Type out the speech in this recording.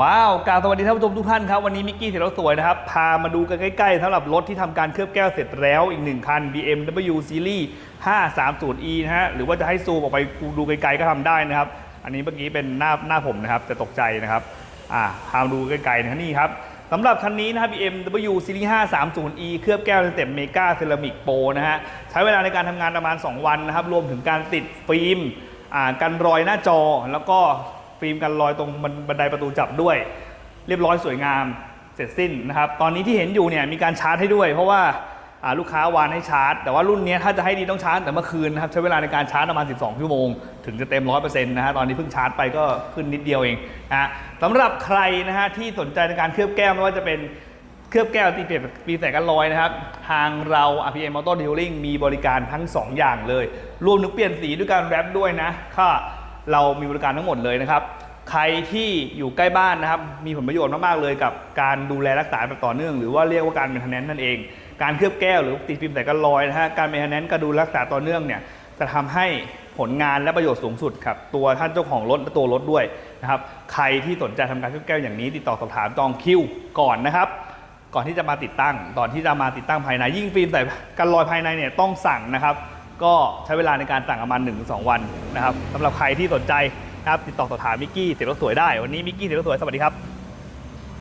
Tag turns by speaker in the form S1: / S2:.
S1: ว้าวการสวัสดีท่านผู้ชมทุกท่านครับวันนี้มิกกี้เสร็จแล้วสวยนะครับ พามาดูกันใกล้ๆสำหรับรถที่ทำการเคลือบแก้วเสร็จแล้วอีกหนึ่งคัน BMW Series 530e นะฮะหรือว่าจะให้ซูมออกไปดูไกลๆก็ทำได้นะครับ อันนี้เมื่อกี้เป็นหน้าหน้าผมนะครับจะตกใจนะครับอ่าพามาดูไกลๆนะนี่ครับสำหรับคันนี้นะครับ BMW Series 530e เคลือบแก้วสเต็ปเมกาเซรามิกโปนะฮะใช้เวลาในการทำงานประมาณ 2 วันนะครับรวมถึงการติดฟิล์มอ่ากันรอยหน้าจอแล้วก็ ฟิล์มกันรอยตรงบันไดประตูจับด้วย เรียบร้อยสวยงามเสร็จสิ้นนะครับตอนนี้ที่เห็นอยู่เนี่ยมีการชาร์จให้ด้วย เพราะว่าลูกค้าวานให้ชาร์จ แต่ว่ารุ่นนี้ถ้าจะให้ดีต้องชาร์จแต่เมื่อคืนนะครับใช้เวลาในการชาร์จประมาณ 12 ชั่วโมง ถึงจะเต็ม 100%นะฮะตอนนี้เพิ่งชาร์จไปก็ขึ้นนิดเดียวเองนะสำหรับใครนะฮะที่สนใจในการเคลือบแก้วไม่ว่าจะเป็นเคลือบแก้วตีเปลี่ยนปีแสงกันลอยนะครับ ทางเรา RPM Auto Detailing มีบริการทั้ง 2 อย่างเลย รวมถึงเปลี่ยนสีด้วยการแรปด้วยนะค่ะ เรามีบริการทั้งหมดเลยนะครับ ใครที่อยู่ใกล้บ้านนะครับ มีผลประโยชน์มากๆเลยกับการดูแลรักษาแบบต่อเนื่อง หรือว่าเรียกว่าการเป็นทนแนนนั่นเอง การเคลือบแก้วหรือติดฟิล์มใส่กันรอยนะฮะ การเป็นทนแนนการดูแลรักษาต่อเนื่องเนี่ยจะทำให้ผลงานและประโยชน์สูงสุดครับตัวท่านเจ้าของรถและตัวรถด้วยนะครับ ใครที่สนใจทำการเคลือบแก้วอย่างนี้ ติดต่อสอบถามจองคิวก่อนนะครับก่อนที่จะมาติดตั้งก่อนที่จะมาติดตั้งภายในยิ่งฟิล์มใส่กันรอยภายในเนี่ยต้องสั่งนะครับ ก็ใช้เวลาในการสั่งประมาณ1-2 วันนะครับสำหรับใครที่สนใจนะครับติดต่อสอบถามมิกกี้เสียรถสวยได้ วันนี้มิกกี้เสียรถสวยสวัสดีครับ